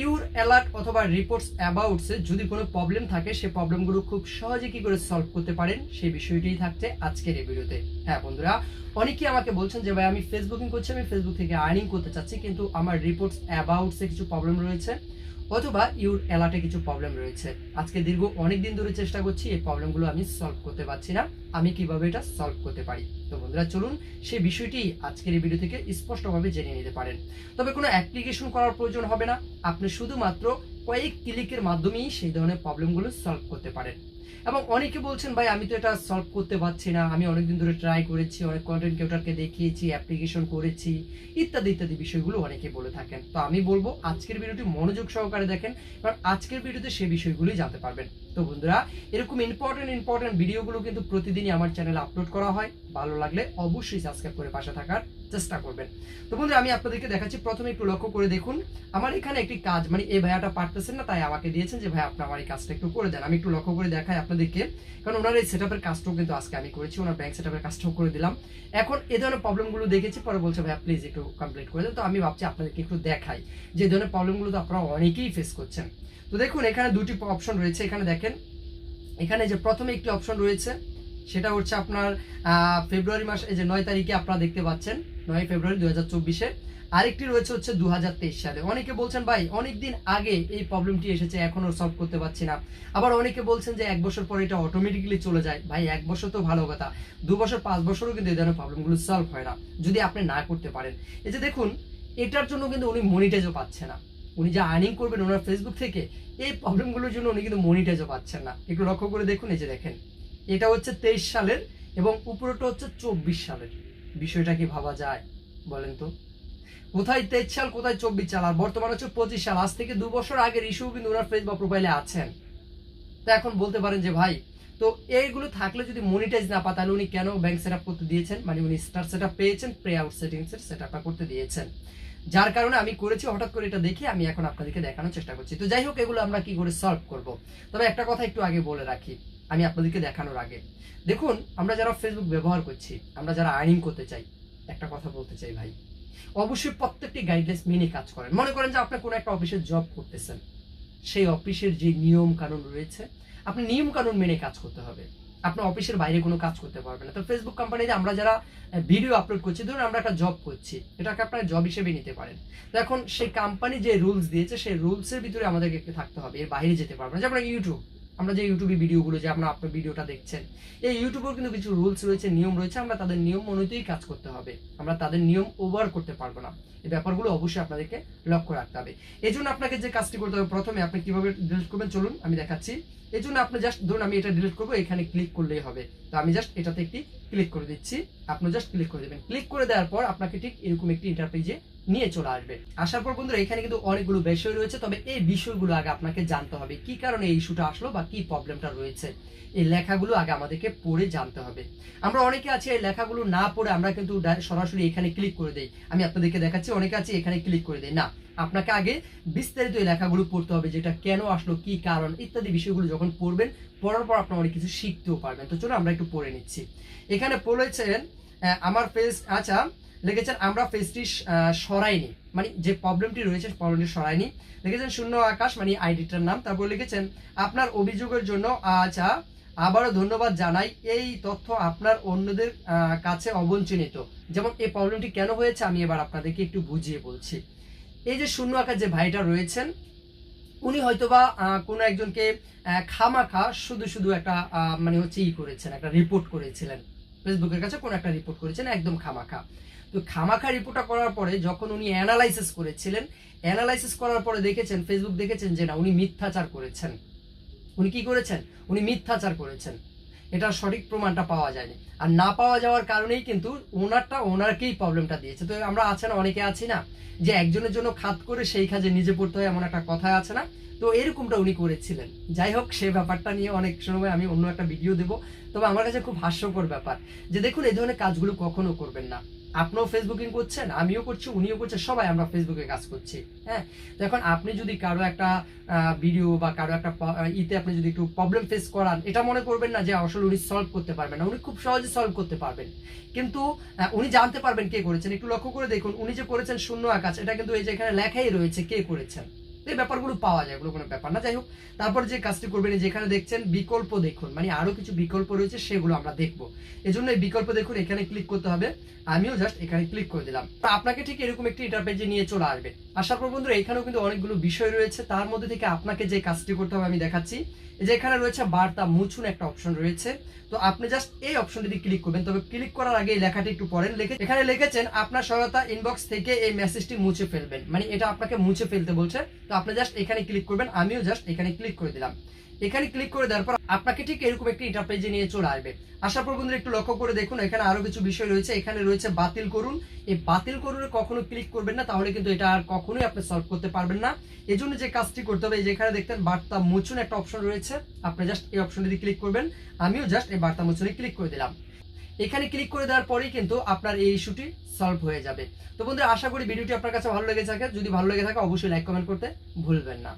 Your alert অথবা reports অ্যাবাউটসে যদি কোনো প্রবলেম থাকে, সে প্রবলেমগুলো খুব সহজে কি করে সলভ করতে পারেন, সেই বিষয়টিই থাকছে আজকের এই ভিডিওতে হ্যাঁ বন্ধুরা, অনেকেই আমাকে বলছেন যে, ভাই, আমি ফেসবুকিং করছি, আমি ফেসবুক থেকে আর্নিং করতে চাচ্ছি, কিন্তু আমার রিপোর্টস অ্যাবাউটসে কিছু প্রবলেম রয়েছে। অথবা ইউর অ্যালার্টে কিছু প্রবলেম রয়েছে। আজকে দীর্ঘ অনেক দিন ধরে চেষ্টা করছি এই প্রবলেমগুলো আমি সলভ করতে পারছি না। আমি কীভাবে এটা সলভ করতে পারি? তো বন্ধুরা, চলুন সেই বিষয়টি আজকের এই ভিডিও থেকে স্পষ্টভাবে জেনে নিতে পারেন। তবে কোনো অ্যাপ্লিকেশন করার প্রয়োজন হবে না। আপনি শুধুমাত্র কয়েক ক্লিকের মাধ্যমেই সেই ধরনের প্রবলেমগুলো সলভ করতে পারেন। এবং অনেকে বলছেন, ভাই, আমি তো এটা সলভ করতে পারছি না। আমি অনেকদিন ধরে ট্রাই করেছি, অনেক কন্টেন্ট ক্রিয়েটরকে দেখিয়েছি অ্যাপ্লিকেশন করেছি, ইত্যাদি ইত্যাদি বিষয়গুলো অনেকে বলে থাকেন। তো আমি বলব, আজকের ভিডিওটি মনোযোগ সহকারে দেখেন, কারণ আজকের ভিডিওতে সেই বিষয়গুলোই জানতে পারবেন। তো বন্ধুরা, এরকম ইম্পর্টেন্ট ইম্পর্টেন্ট ভিডিওগুলো কিন্তু প্রতিদিনই আমার চ্যানেলে আপলোড করা হয়। ভালো লাগলে অবশ্যই সাবস্ক্রাইব করে পাশে থাকার চেষ্টা করবেন। তো বন্ধুরা, আমি আপনাদেরকে দেখাচ্ছি, প্রথমে একটু লক্ষ্য করে দেখুন, আমার এখানে একটি কাজ মানে এই ভাইয়াটা পারতেছেন না, তাই আমাকে দিয়েছেন যে, ভাই, আপনি আমার এই কাজটা একটু করে দেন। আমি একটু লক্ষ্য করে দেখাই আপনাদেরকে। কারণ ওনার এই সেট আপের কাজটাও কিন্তু আজকে আমি করেছি, ওনার ব্যাংক সেট আপের কাজটাও করে দিলাম। এখন এ ধরনের প্রবলেমগুলো দেখেছি, পরে বলছে, ভাইয়া প্লিজ একটু কমপ্লিট করে দেন। তো আমি ভাবছি আপনাদেরকে একটু দেখাই যে এই ধরনের প্রবলেমগুলো তো আপনারা অনেকেই ফেস করছেন। তো দেখুন, এখানে দুটি অপশন রয়েছে। এখানে দেখেন, এখানে যে প্রথমে একটি অপশন রয়েছে, সেটা হচ্ছে আপনার ফেব্রুয়ারি মাস, এই যে নয় তারিখে আপনারা দেখতে পাচ্ছেন, নয় ফেব্রুয়ারি দু হাজার চব্বিশে। আরেকটি রয়েছে হচ্ছে দু হাজার তেইশ সালে। অনেকে বলছেন, ভাই, অনেকদিন আগে এই প্রবলেমটি এসেছে, এখনও সলভ করতে পারছি না। আবার অনেকে বলছেন যে, এক বছর পরে এটা অটোমেটিক্যালি চলে যায়। ভাই, এক বছর তো ভালো কথা। দু বছর, পাঁচ বছরও কিন্তু এই ধরনের প্রবলেমগুলো সলভ হয় না, যদি আপনি না করতে পারেন। এই যে দেখুন, এটার জন্য কিন্তু উনি মনিটাইজও পাচ্ছে না। উনি যে আর্নিং করবেন ওনার ফেসবুক থেকে, এই প্রবলেমগুলোর জন্য উনি কিন্তু মনিটাইজও পাচ্ছেন না। একটু লক্ষ্য করে দেখুন, এই যে দেখেন, এটা হচ্ছে তেইশ সালের এবং উপরটা হচ্ছে চব্বিশ সালের। বিষয়টা কি ভাবা যায় বলেন তো? কোথায় তেইশ সাল, কোথায় চব্বিশ সাল? আর বর্তমানে হচ্ছে পঁচিশ সাল। আজ থেকে দু বছর আগের ইস্যু কিন্তু ওনার ফেসবুক প্রোফাইলে আছেন। তো এখন বলতে পারেন যে, ভাই, তো এইগুলো থাকলে যদি মনিটাইজ না পায়, তাহলে উনি কেন ব্যাংক সেট করতে দিয়েছেন? মানে উনি স্টার সেট পেয়েছেন প্রে আউট সেটিংস এর সেট করতে দিয়েছেন। যার কারণে আমি করেছি, হঠাৎ করে এটা দেখে আমি এখন আপনাদেরকে দেখানোর চেষ্টা করছি। তো যাই হোক, এগুলো আমরা কি করে সলভ করব? তবে একটা কথা একটু আগে বলে রাখি, আমি আপনাদেরকে দেখানোর আগে। দেখুন, আমরা যারা ফেসবুক ব্যবহার করছি, আমরা যারা আর্নিং করতে চাই, একটা কথা বলতে চাই ভাই। অবশ্যই প্রত্যেকটি গাইডলাইন্স মেনে কাজ করেন। মনে করেন যে আপনি কোনো একটা অফিসে জব করতেছেন, সেই অফিসের যে নিয়ম কানুন রয়েছে, আপনি নিয়ম কানুন মেনে কাজ করতে হবে। আপনি অফিসের বাইরে কোনো কাজ করতে পারবেন না। তো ফেসবুক কোম্পানিতে আমরা যারা ভিডিও আপলোড করছি, ধরুন আমরা একটা জব করছি, এটাকে আপনারা জব হিসেবে নিতে পারেন। তো এখন সেই কোম্পানি যে রুলস দিয়েছে, সেই রুলসের ভিতরে আমাদেরকে থাকতে হবে, এর বাইরে যেতে পারব না। যেমন ইউটিউব আমরা যে ইউটিউবে ভিডিওগুলো যে আমরা আপনার ভিডিওটা দেখছেন, এই ইউটিউবের কিন্তু কিছু রুলস রয়েছে, নিয়ম রয়েছে, আমরা তাদের নিয়ম অনুযায়ী কাজ করতে হবে। আমরা তাদের নিয়ম ওভার করতে পারব না। ব্যাপারগুলো অবশ্যই আপনাদেরকে লক্ষ্য রাখতে হবে। এই জন্য আপনাকে যে কাজটি করতে হবে, প্রথমে আপনি কীভাবে ডিলিট করবেন, চলুন আমি দেখাচ্ছি। এই জন্য আপনি জাস্ট ধরুন আমি এটা ডিলিট করব, এখানে ক্লিক করলেই হবে। তো আমি জাস্ট এটাতে একটি ক্লিক করে দিচ্ছি। আপনি জাস্ট ক্লিক করে দেবেন। ক্লিক করে দেওয়ার পর আপনাকে ঠিক এরকম একটি ইন্টারপেজে নিয়ে চলে আসবে। আসার পর বন্ধুরা, এখানে কিন্তু অনেকগুলো বিষয় রয়েছে, তবে এই বিষয়গুলো আগে আপনাকে জানতে হবে। কি কারণে এই ইস্যুটা আসলো বা কি প্রবলেমটা রয়েছে? এই লেখাগুলো আগে আমাদেরকে পড়ে জানতে হবে। আমরা অনেকে আছি এই লেখাগুলো না পড়ে আমরা কিন্তু সরাসরি এখানে ক্লিক করে দেই। আমি আপনাদেরকে দেখাচ্ছি অনেকে আছে, এখানে ক্লিক করে দেই না, আপনাকে আগে বিস্তারিত এই লেখাগুলো পড়তে হবে, যেটা কেন আসলো, কি কারণ, ইত্যাদি বিষয়গুলো যখন পড়বেন, পড়ার পর আপনারা অনেক কিছু শিখতেও পারবেন। তো চলো আমরা একটু পড়ে নিচ্ছি। এখানে পড়েছেন আমার ফেস আচ্ছা লিখেছেন, আমরা ফেসটি সরাইনি। মানে যে প্রবলেমটি রয়েছে প্রবলেমটি সরাইনি। লিখেছেন, শূন্য আকাশ মানে আইডিটার নাম। তারপর লিখেছেন, আপনার অভিযোগের জন্য আচ্ছা আবারও ধন্যবাদ জানাই এই তথ্য আপনার অন্যদের কাছে অবঞ্চনিত। যেমন এই প্রবলেমটি কেন হয়েছে আমি এবার আপনাদেরকে একটু বুঝিয়ে বলছি। এই যে শূন্য আকার যে ভাইটা রয়েছেন, উনি হয়তোবা কোনো একজনকে খামাখা শুধু শুধু একটা মানে হচ্ছে ই করেছেন, একটা রিপোর্ট করেছিলেন। ফেসবুকের কাছে কোনো একটা রিপোর্ট করেছেন, একদম খামাখা। তো খামাখা রিপোর্টটা করার পরে যখন উনি অ্যানালাইসিস করেছিলেন অ্যানালাইসিস করার পরে দেখেছেন ফেসবুক দেখেছেন যে না, উনি মিথ্যাচার করেছেন। উনি কি করেছেন? উনি মিথ্যাচার করেছেন। এটার সঠিক প্রমাণটা পাওয়া যায়নি। আর না পাওয়া যাওয়ার কারণেই কিন্তু ওনারটা, ওনারকেই প্রবলেমটা দিয়েছে। তো আমরা আছেন, অনেকে আছি না, যে একজনের জন্য খাত করে সেই কাজে নিজে পড়তে হয় এমন একটা কথা আছে না? তো এরকমটা উনি করেছিলেন। যাই হোক, সে ব্যাপারটা নিয়ে অনেক সময় আমি অন্য একটা ভিডিও দেবো। তবে আমার কাছে খুব হাস্যকর ব্যাপার যে দেখুন এই ধরনের কাজগুলো কখনো করবেন না। আপনিও ফেসবুকিং করছেন, আমিও করছি, উনিও করছে সবাই আমরা ফেসবুকে কাজ করছি হ্যাঁ? এখন আপনি যদি কারও একটা ভিডিও বা কারও একটা ইতে আপনি যদি একটু প্রবলেম ফেস করান, এটা মনে করবেন না যে আসলে উনি সলভ করতে পারবেন না, উনি খুব সহজে সলভ করতে পারবেন। কিন্তু উনি জানতে পারবেন কে করেছেন, একটু লক্ষ্য করে দেখুন, উনি যে করেছেন শূন্য আকাশ, এটা কিন্তু এই যে এখানে লেখাই রয়েছে কে করেছেন। এই ব্যাপারগুলো পাওয়া যায়, এগুলো কোনো ব্যাপার না। যাই হোক, তারপর যে কাজটি করবেন যেখানে দেখছেন বিকল্প দেখুন মানে আরও কিছু বিকল্প রয়েছে, সেগুলো আমরা দেখব। এজন্য এই বিকল্প দেখুন, এখানে ক্লিক করতে হবে। আমিও জাস্ট এখানে ক্লিক করে দিলাম। তো আপনাকে ঠিক এরকম একটি ইন্টারপেজে নিয়ে চলে আসবে। আসার পর বন্ধুরা, এখানেও কিন্তু অনেকগুলো বিষয় রয়েছে। তার মধ্যে থেকে আপনাকে যে কাজটি করতে হবে, আমি দেখাচ্ছি। এই যে এখানে রয়েছে বার্তা মুছুন একটা অপশন রয়েছে। তো আপনি জাস্ট এই অপশনটি ক্লিক করবেন। তবে ক্লিক করার আগে এই লেখাটি একটু পড়েন। লিখে এখানে লিখেছেন, আপনার সহায়তা ইনবক্স থেকে এই মেসেজটি মুছে ফেলবেন। মানে এটা আপনাকে মুছে ফেলতে বলছে। তো আপনি জাস্ট এখানে ক্লিক করবেন, আমিও জাস্ট এখানে ক্লিক করে দিলাম। এখানে ক্লিক করে দেওয়ার পর আপনাকে ঠিক এরকম একটি ইন্টারপেজে নিয়ে চলে আসবে। আসার পর বন্ধুরা একটু লক্ষ্য করে দেখুন, এখানে আরও কিছু বিষয় রয়েছে। এখানে রয়েছে বাতিল করুন। এই বাতিল করুন কখনো ক্লিক করবেন না, তাহলে কিন্তু এটা আর কখনোই আপনি সলভ করতে পারবেন না। এই জন্য যে কাজটি করতে হবে, এই যে এখানে দেখতেন বার্তা মুছুন একটা অপশন রয়েছে। আপনি জাস্ট এই অপশনটি ক্লিক করবেন। আমিও জাস্ট এই বার্তা মুছুনে ক্লিক করে দিলাম। এখানে ক্লিক করে দেওয়ার পরেই কিন্তু আপনার এই ইস্যুটি সলভ হয়ে যাবে। তো বন্ধুরা, আশা করি ভিডিওটি আপনার কাছে ভালো লেগে থাকে যদি ভালো লেগে থাকে, অবশ্যই লাইক কমেন্ট করতে ভুলবেন না।